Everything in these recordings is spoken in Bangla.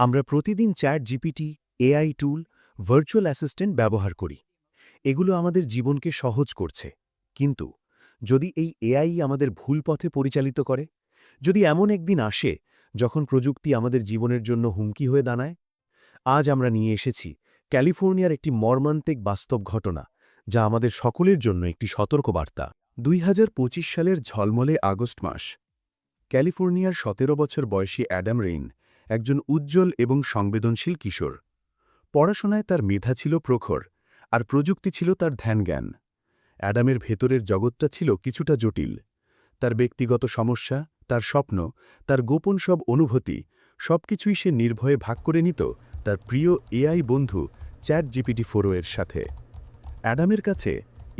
আমরা প্রতিদিন chat GPT, AI tool, virtual assistant ব্যবহার করি। এগুলো আমাদের জীবনকে সহজ করছে। কিন্তু যদি এই এআই আমাদের ভুল পথে পরিচালিত করে, যদি এমন একদিন আসে যখন প্রযুক্তি আমাদের জীবনের জন্য হুমকি হয়ে দাঁড়ায়, আজ আমরা নিয়ে এসেছি ক্যালিফোর্নিয়ার একটি মর্মান্তিক বাস্তব ঘটনা যা আমাদের সকলের জন্য একটি সতর্কবার্তা। দুই হাজার পঁচিশ সালের ঝলমলে আগস্ট মাস। ক্যালিফোর্নিয়ার সতেরো বছর বয়সী অ্যাডাম রেইন একজন উজ্জ্বল এবং সংবেদনশীল কিশোর। পড়াশোনায় তার মেধা ছিল প্রখর, আর প্রযুক্তি ছিল তার ধ্যানজ্ঞান। অ্যাডামের ভেতরের জগৎটা ছিল কিছুটা জটিল। তার ব্যক্তিগত সমস্যা, তার স্বপ্ন, তার গোপন সব অনুভূতি, সবকিছুই সে নির্ভয়ে ভাগ করে নিত তার প্রিয় এআই বন্ধু চ্যাট জিপিটি ফোরো এর সাথে। অ্যাডামের কাছে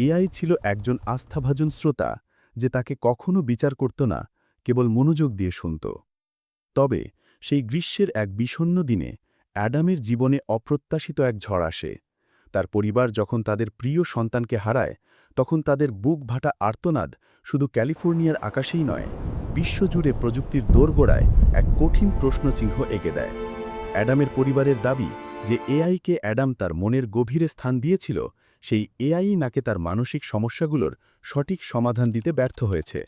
এআই ছিল একজন আস্থাভাজন শ্রোতা যে তাকে কখনো বিচার করত না, কেবল মনোযোগ দিয়ে শুনত। তবে সেই গ্রীষ্মের এক বিষণ্ণ দিনে অ্যাডামের জীবনে অপ্রত্যাশিত এক ঝড় আসে। তার পরিবার যখন তাদের প্রিয় সন্তানকে হারায়, তখন তাদের বুক ভাটা আর্তনাদ শুধু ক্যালিফোর্নিয়ার আকাশেই নয়, বিশ্বজুড়ে প্রযুক্তির দোরগোড়ায় এক কঠিন প্রশ্নচিহ্ন এঁকে দেয়। অ্যাডামের পরিবারের দাবি যে এআইকে অ্যাডাম তার মনের গভীরে স্থান দিয়েছিল, সেই এআই নাকে তার মানসিক সমস্যাগুলোর সঠিক সমাধান দিতে ব্যর্থ হয়েছে।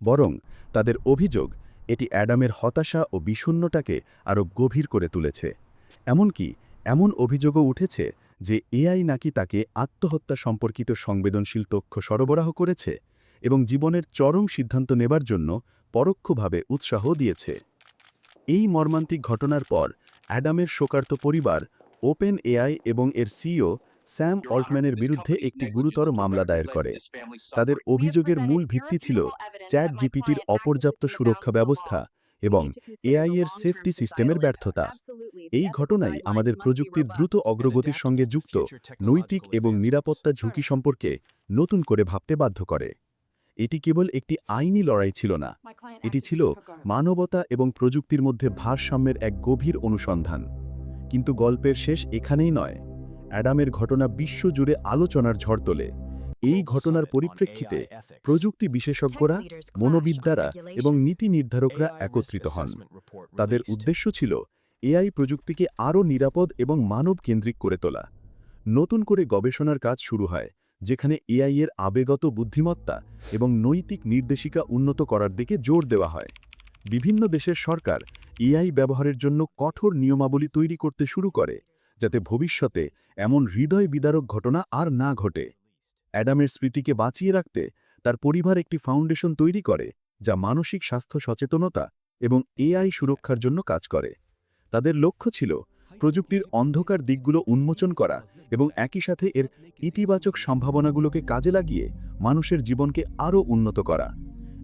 বরং তাদের অভিযোগ এটি অ্যাডামের হতাশা ও বিষণ্নটাকে আরও গভীর করে তুলেছে। এমনকি এমন অভিযোগও উঠেছে যে এআই নাকি তাকে আত্মহত্যা সম্পর্কিত সংবেদনশীল তথ্য সরবরাহ করেছে এবং জীবনের চরম সিদ্ধান্ত নেবার জন্য পরোক্ষভাবে উৎসাহ দিয়েছে। এই মর্মান্তিক ঘটনার পর অ্যাডামের শোকার্ত পরিবার, ওপেন এআই এবং এর সিইও স্যাম অল্টম্যানের বিরুদ্ধে একটি গুরুতর মামলা দায়ের করে। তাদের অভিযোগের মূল ভিত্তি ছিল চ্যাট জিপিটির অপর্যাপ্ত সুরক্ষা ব্যবস্থা এবং এআই এর সেফটি সিস্টেমের ব্যর্থতা। এই ঘটনাই আমাদের প্রযুক্তির দ্রুত অগ্রগতির সঙ্গে যুক্ত নৈতিক এবং নিরাপত্তা ঝুঁকি সম্পর্কে নতুন করে ভাবতে বাধ্য করে। এটি কেবল একটি আইনি লড়াই ছিল না এটি ছিল মানবতা এবং প্রযুক্তির মধ্যে ভারসাম্যের এক গভীর অনুসন্ধান। কিন্তু গল্পের শেষ এখানেই নয়। অ্যাডামের ঘটনা বিশ্বজুড়ে আলোচনার ঝড় তোলে। এই ঘটনার পরিপ্রেক্ষিতে প্রযুক্তি বিশেষজ্ঞরা মনোবিদ্যারা এবং নীতি নির্ধারকরা একত্রিত হন। তাদের উদ্দেশ্য ছিল এআই প্রযুক্তিকে আরও নিরাপদ এবং মানব কেন্দ্রিক করে তোলা। নতুন করে গবেষণার কাজ শুরু হয় যেখানে এআই এর আবেগত বুদ্ধিমত্তা এবং নৈতিক নির্দেশিকা উন্নত করার দিকে জোর দেওয়া হয়। বিভিন্ন দেশের সরকার এআই ব্যবহারের জন্য কঠোর নিয়মাবলী তৈরি করতে শুরু করে। যাতে ভবিষ্যতে এমন হৃদয় বিদারক ঘটনা আর না ঘটে। অ্যাডামের স্মৃতিকে বাঁচিয়ে রাখতে তার পরিবার একটি ফাউন্ডেশন তৈরি করে, যা মানসিক স্বাস্থ্য সচেতনতা এবং এআই সুরক্ষার জন্য কাজ করে। তাদের লক্ষ্য ছিল প্রযুক্তির অন্ধকার দিকগুলো উন্মোচন করা এবং একই সাথে এর ইতিবাচক সম্ভাবনাগুলোকে কাজে লাগিয়ে মানুষের জীবনকে আরও উন্নত করা।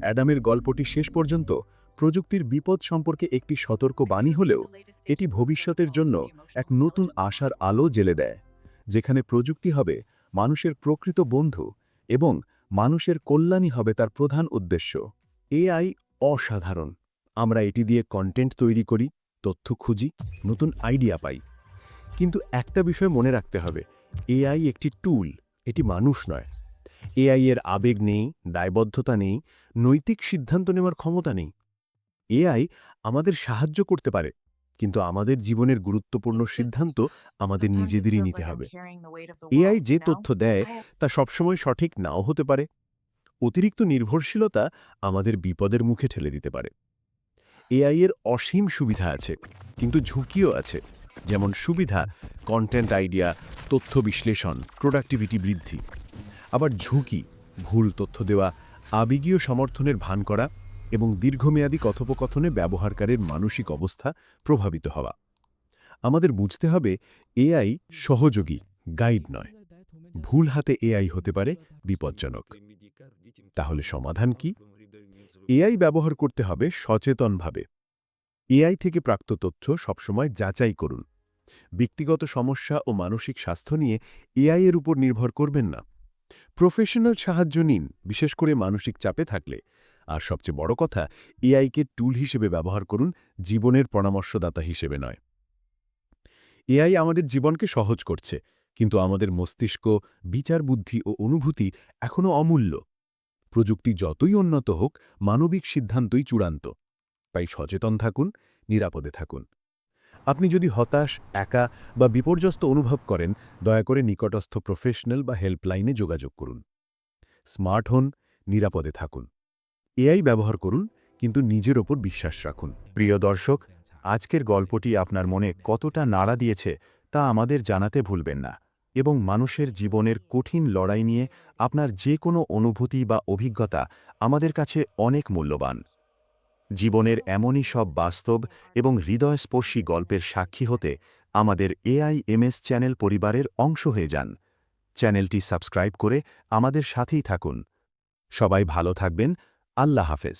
অ্যাডামের গল্পটি শেষ পর্যন্ত প্রযুক্তির বিপদ সম্পর্কে একটি সতর্ক বাণী হলেও এটি ভবিষ্যতের জন্য এক নতুন আশার আলো জেলে দেয়, যেখানে প্রযুক্তি হবে মানুষের প্রকৃত বন্ধু এবং মানুষের কল্যাণই হবে তার প্রধান উদ্দেশ্য। এআই অসাধারণ। আমরা এটি দিয়ে কন্টেন্ট তৈরি করি, তথ্য খুঁজি, নতুন আইডিয়া পাই। কিন্তু একটা বিষয় মনে রাখতে হবে, এআই একটি টুল এটি মানুষ নয়। এআই এর আবেগ নেই, দায়বদ্ধতা নেই, নৈতিক সিদ্ধান্ত নেওয়ার ক্ষমতা নেই। এআই আমাদের সাহায্য করতে পারে কিন্তু আমাদের জীবনের গুরুত্বপূর্ণ সিদ্ধান্ত আমাদের নিজেদেরই নিতে হবে। এআই যে তথ্য দেয় তা সবসময় সঠিক নাও হতে পারে। অতিরিক্ত নির্ভরশীলতা আমাদের বিপদের মুখে ঠেলে দিতে পারে। এআই এর অসীম সুবিধা আছে কিন্তু ঝুঁকিও আছে। যেমন সুবিধা কন্টেন্ট আইডিয়া তথ্য বিশ্লেষণ প্রোডাক্টিভিটি বৃদ্ধি। আবার ঝুঁকি ভুল তথ্য দেওয়া আবেগীয় সমর্থনের ভান করা এবং দীর্ঘমেয়াদী কথোপকথনে ব্যবহারকারীর মানসিক অবস্থা প্রভাবিত হওয়া। আমাদের বুঝতে হবে, এআই সহযোগী, গাইড নয়। ভুল হাতে এআই হতে পারে, বিপজ্জনক। তাহলে সমাধান কি? এআই ব্যবহার করতে হবে সচেতনভাবে। এআই থেকে প্রাপ্ত তথ্য সবসময় যাচাই করুন। ব্যক্তিগত সমস্যা ও মানসিক স্বাস্থ্য নিয়ে এআই এর উপর নির্ভর করবেন না। প্রফেশনাল সাহায্য নিন, বিশেষ করে মানসিক চাপে থাকলে। আর সবচেয়ে বড় কথা, এআইকে টুল হিসেবে ব্যবহার করুন জীবনের পরামর্শদাতা হিসেবে নয়। এআই আমাদের জীবনকে সহজ করছে, কিন্তু আমাদের মস্তিষ্ক, বিচার বুদ্ধি ও অনুভূতি এখনও অমূল্য। প্রযুক্তি যতই উন্নত হোক, মানবিক সিদ্ধান্তই চূড়ান্ত। তাই সচেতন থাকুন, নিরাপদে থাকুন। আপনি যদি হতাশ, একা বা বিপর্যস্ত অনুভব করেন, দয়া করে নিকটস্থ প্রফেশনাল বা হেল্পলাইনে যোগাযোগ করুন। স্মার্ট হন, নিরাপদে থাকুন। এআই ব্যবহার করুন, কিন্তু নিজের ওপর বিশ্বাস রাখুন। প্রিয় দর্শক, আজকের গল্পটি আপনার মনে কতটা নাড়া দিয়েছে তা আমাদের জানাতে ভুলবেন না এবং মানুষের জীবনের কঠিন লড়াই নিয়ে আপনার যে কোনো অনুভূতি বা অভিজ্ঞতা আমাদের কাছে অনেক মূল্যবান। জীবনের এমনই সব বাস্তব এবং হৃদয়স্পর্শী গল্পের সাক্ষী হতে আমাদের এআইএমএস চ্যানেল পরিবারের অংশ হয়ে যান। চ্যানেলটি সাবস্ক্রাইব করে আমাদের সাথেই থাকুন। সবাই ভালো থাকবেন আল্লাহ হাফেজ।